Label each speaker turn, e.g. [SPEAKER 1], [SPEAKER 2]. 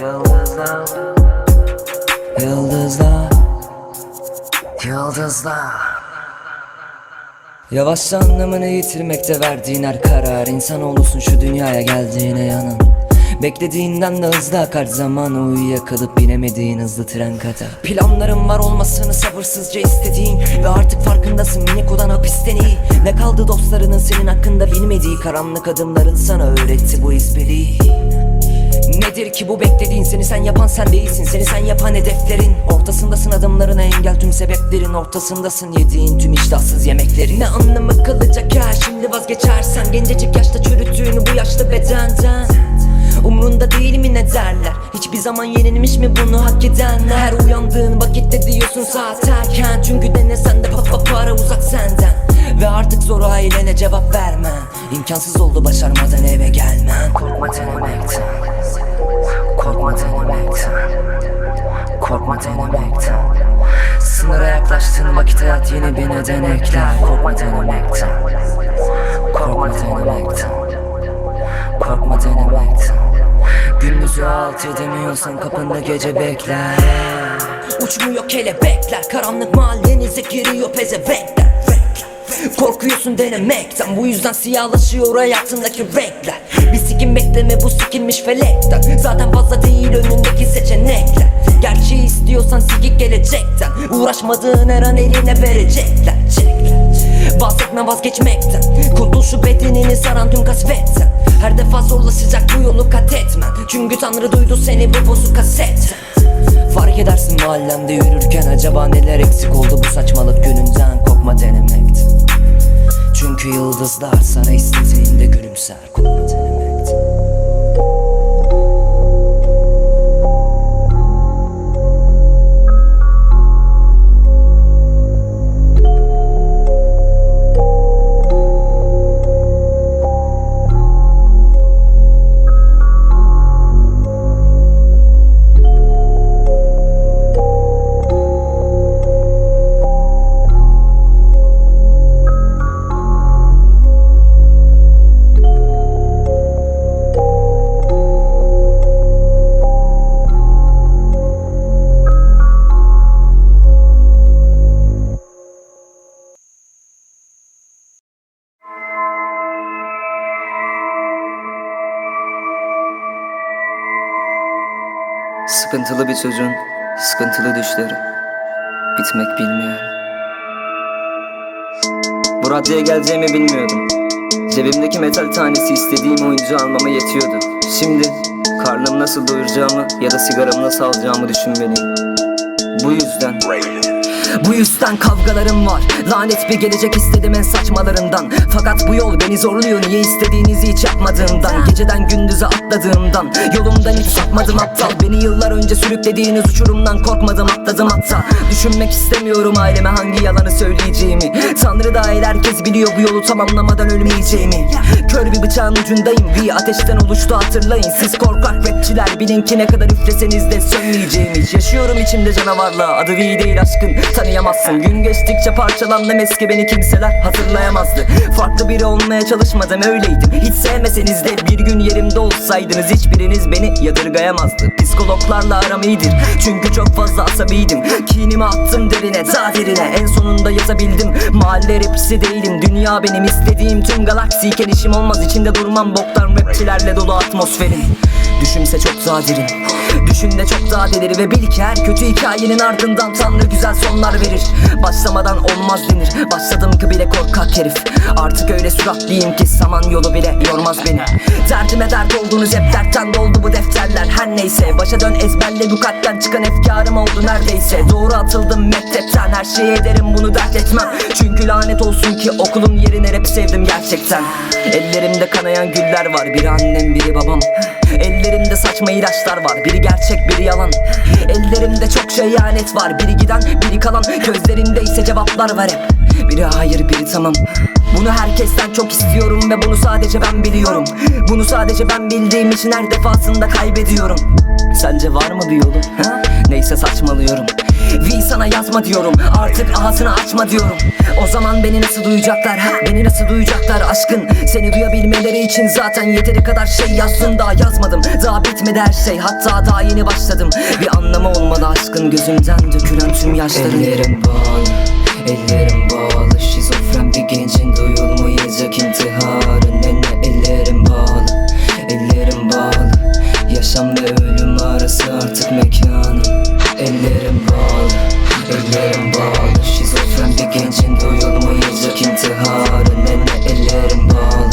[SPEAKER 1] Yıldızlar. Yıldızlar. Yıldızlar. Yavaşça anlamını yitirmekte verdiğin her karar. İnsanoğlusun şu dünyaya geldiğine yanın Beklediğinden de hızlı akar zaman Uyuyakalıp binemediğin hızlı tren kadar. Planların var olmasını sabırsızca istediğin Ve artık farkındasın minik olan hapisten iyi Ne kaldı dostlarının senin hakkında bilmediği Karanlık adımların sana öğretti bu ezberi Nedir ki bu beklediğin? Seni sen yapan sen değilsin. Seni sen yapan hedeflerin. Ortasındasın adımlarına engel tüm sebeplerin. Ortasındasın yediğin tüm iştahsız yemeklerin. Ne anlamı kalacak ya? Şimdi vazgeçersen Gencecik yaşta çürüttüğünü bu yaşta bedenden Umrunda değil mi ne derler? Hiçbir zaman yenilmiş mi bunu hak edenler? Her uyandığın vakitte diyorsun saat erken Çünkü denesen de pa pa para uzak senden. Ve artık zor ailene cevap vermen. İmkansız oldu başarmadan eve gelmen. Korkma denemekten Korkma denemekten Korkma denemekten Sınıra yaklaştığın vakit hayat yeni bir neden ekler. Korkma denemekten Korkma denemekten Korkma denemekten Gündüzü alt edemiyorsan kapında gece bekler. Uçmuyor kelebekler. Karanlık mahallenize giriyor pezevenkler Korkuyorsun denemekten Bu yüzden siyahlaşıyor hayatındaki renkler. Bir sikim bekleme bu sikilmiş felekten Zaten fazla değil önündeki seçenekler. Gerçeği istiyorsan sikik gelecekten. Uğraşmadığın her an eline verecekler. Çekler. Bahsetme vazgeçmekten. Kurtul şu bedenini saran tüm kasvetten Her defa zorlaşacak bu yolu kat etmen Çünkü Tanrı duydu seni bu bozuk kasetten Mahallende yürürken Acaba neler eksik oldu? Bu saçmalık gününden Korkma denemekten Çünkü yıldızlar sana istediğinde gülümser Korkma denemekten
[SPEAKER 2] Sıkıntılı bir çocuğun sıkıntılı düşleri bitmek bilmiyor. Bu raddeye geleceğimi bilmiyordum. Cebimdeki metal tanesi istediğim oyuncu almama yetiyordu. Şimdi karnımı nasıl doyuracağımı ya da sigaramı nasıl alacağımı düşünmeliyim. Bu yüzden
[SPEAKER 1] Bu yüzden kavgalarım var. Lanet bir gelecek istedim en saçmalarından. Fakat bu yol beni zorluyor Niye istediğinizi hiç yapmadığımdan. Geceden gündüze atladığımdan. Yolumdan hiç sapmadım aptal. Beni yıllar önce sürüklediğiniz uçurumdan korkmadım atladım hatta. Düşünmek istemiyorum aileme hangi yalanı söyleyeceğimi. Tanrı dahil herkes biliyor bu yolu tamamlamadan ölmeyeceğimi. Kör bir bıçağın ucundayım Bir ateşten oluştu hatırlayın. Siz korkak rapçiler bilin ki ne kadar üfleseniz de sönmeyeceğimi. Yaşıyorum içimde canavarla adı V değil aşkın tanıyamazsın. Gün geçtikçe parçalandım eski beni kimseler hatırlayamazdı. Farklı biri olmaya çalışmadım öyleydim. Hiç sevmeseniz de bir gün yerimde olsaydınız Hiçbiriniz beni yadırgayamazdı. Psikologlarla aram iyidir çünkü çok fazla asabiydim. Kinimi attım derine daha derine En sonunda yazabildim Mahalle rapçisi değilim Dünya benim istediğim tüm galaksiyken işim olmaz. İçinde durmam boktan rapçilerle dolu atmosferin Düşünse çok daha derin. Düşün de çok daha delir ve bil ki her kötü hikayenin ardından Tanrı güzel sonlar verir. Başlamadan olmaz denir. Başladım ki bile korkak herif. Artık öyle süratliyim ki saman yolu bile yormaz beni. Derdime dert oldunuz hep dertten doldu bu defterler. Her neyse başa dön ezberle. Bu kalpten çıkan efkarım oldu neredeyse. Doğru atıldım mektepten her şeyi ederim bunu dert etmem. Çünkü lanet olsun ki okulun yerine rap sevdim gerçekten. Ellerimde kanayan güller var. Biri annem biri babam Ellerimde saçma ilaçlar var. Biri gerçek biri yalan. Ellerimde çok şey ihanet var. Biri giden biri kalan. Gözlerimde ise cevaplar var hep. Biri hayır biri tamam. Bunu herkesten çok istiyorum Ve bunu sadece ben biliyorum. Bunu sadece ben bildiğim için her defasında kaybediyorum. Sence var mı bir yolu? Ha? Neyse saçmalıyorum V sana yazma diyorum. Artık ağzını açma diyorum. O zaman beni nasıl duyacaklar? Ha? Beni nasıl duyacaklar aşkın? Seni duyabilmeleri için zaten yeteri kadar şey yazdım Daha yazmadım daha bitmedi her şey. Hatta daha yeni başladım. Bir anlamı olmalı aşkın. Gözümden dökülen tüm yaşların Ellerim bağlı Ellerim bağlı Şizofren bir gencin duyulmayacak intiharı Ölüm arası artık mekanım. Ellerim bağlı Ellerim bağlı. Şizofren bir gencin duyulmayacak intiharı. Nene ellerim bağlı